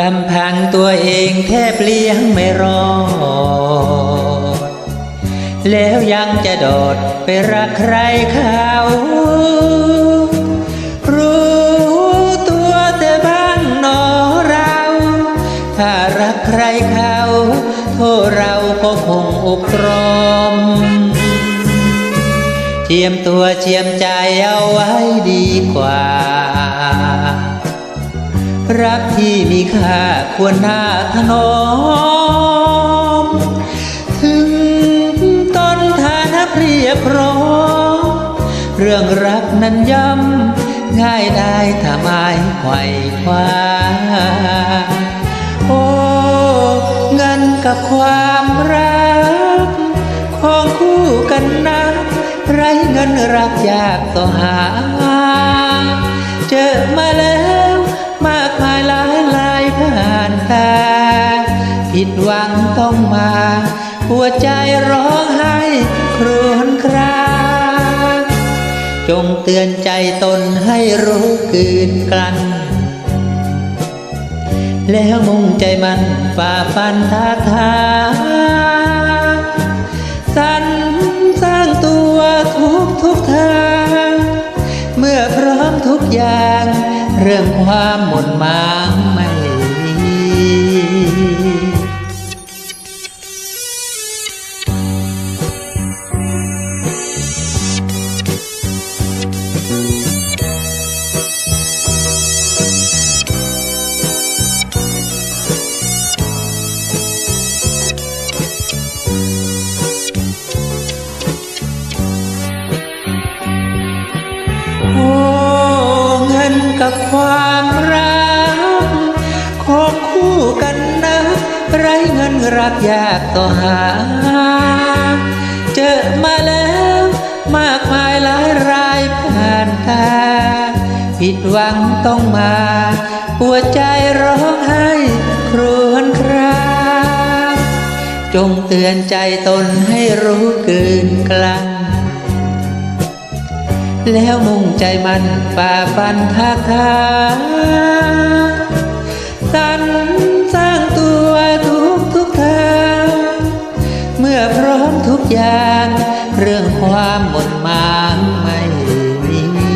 ลำพังตัวเองแทบเลี้ยงไม่รอด แล้วยังจะโดดไปรักใครเขารู้ตัวแต่บ้างหนอเรา ถ้ารักใครเขาโทษเราก็คงอกรอมเจียมตัวเจียมใจเอาไว้ดีกว่า รักที่มีค่าควรน่าถนอม ถึงต้นฐานะเพรียบพร้อมเรื่องรักนั้นย่ำง่ายได้ถ้าไม่ไขว่คว้าโอ้เงินกับความรัก ของคู่กันนะไรเงินรักยากต่อหา เจอมาแล้ว หัวใจร้องไห้ครวญครางจงเตือนใจตนให้รู้คืนกลัน แล้วมุ่งใจมันฝ่าฟันท้าทางสรรสร้างตัวทุกทุกทาง เมื่อพร้อมทุกอย่าง เรื่องความหมดหมางไม่มี เงินรักยากต่อหา เจอมาแล้วมากมายหลายรายผ่านตา ผิดหวังต้องมาหัวใจร้องไห้ครวญครางจงเตือนใจตนให้รู้เกืนกลั้นแล้วมุ่งใจมันฝ่าฟันทักทางสร ความหมนหมางไม่มี